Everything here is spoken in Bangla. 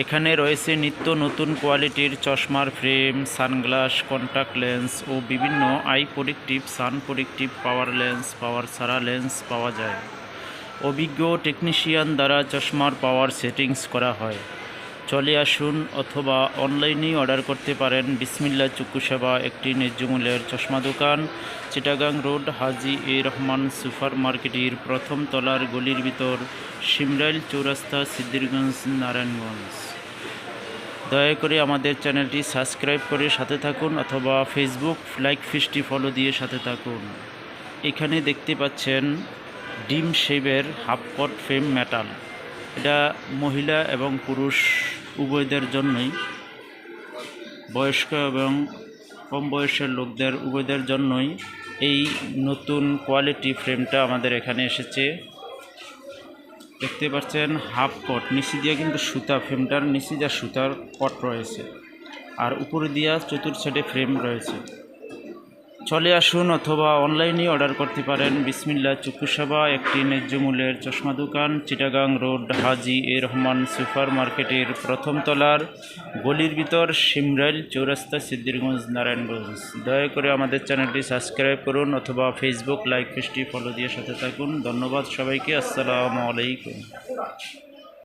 এখানে রয়েছে নিত্য নতুন কোয়ালিটির চশমার ফ্রেম, সানগ্লাস কন্টাক্ট লেন্স ও বিভিন্ন eye protective sun protective power lens power সারা লেন্স পাওয়া যায়। অভিজ্ঞ টেকনিশিয়ান দ্বারা চশমার পাওয়ার সেটিংস করা হয়। চলে আসুন অথবা অনলাইনেই অর্ডার করতে পারেন বিসমিল্লা সেবা, একটি ন্যায্যমূল্যের চশমা দোকান, Chittagong road, Haji A Rahman super মার্কেটের প্রথম তলার গলির ভিতর সিমরাইল চৌরাস্তা সিদ্দিরগঞ্জ নারায়ণগঞ্জ। দয়া করে আমাদের চ্যানেলটি সাবস্ক্রাইব করে সাথে থাকুন অথবা ফেসবুক লাইক ফিসটি ফলো দিয়ে সাথে থাকুন। এখানে দেখতে পাচ্ছেন ডিম শেপের হাফ কট ফ্রেম মেটাল এটা মহিলা এবং পুরুষ উভয়দের জন্যই। বয়স্ক এবং কম বয়সের লোকদের উভয়দের জন্যই এই নতুন কোয়ালিটি ফ্রেমটা আমাদের এখানে এসেছে। দেখতে পাচ্ছেন হাফ কট নিচি দিয়ে কিন্তু সুতা ফ্রেমটার নিচে যা সুতার কট রয়েছে। আর উপরে দিয়া চতুর সাইডে ফ্রেম রয়েছে। চলে আসুন অথবা অনলাইনে অর্ডার করতে পারেন। বিসমিল্লা চক্ষুসভা একটি ন্যায্য মূল্যের চশমা দোকান, Chittagong road, Haji A Rahman super মার্কেটের প্রথম তলার গলির ভিতর সিমরাইল চৌরাস্তা সিদ্দিরগঞ্জ নারায়ণগঞ্জ। দয়া করে আমাদের চ্যানেলটি সাবস্ক্রাইব করুন অথবা ফেসবুক লাইক, পেজটি ফলো দিয়ে সাথে থাকুন। ধন্যবাদ সবাইকে। আসসালামু আলাইকুম।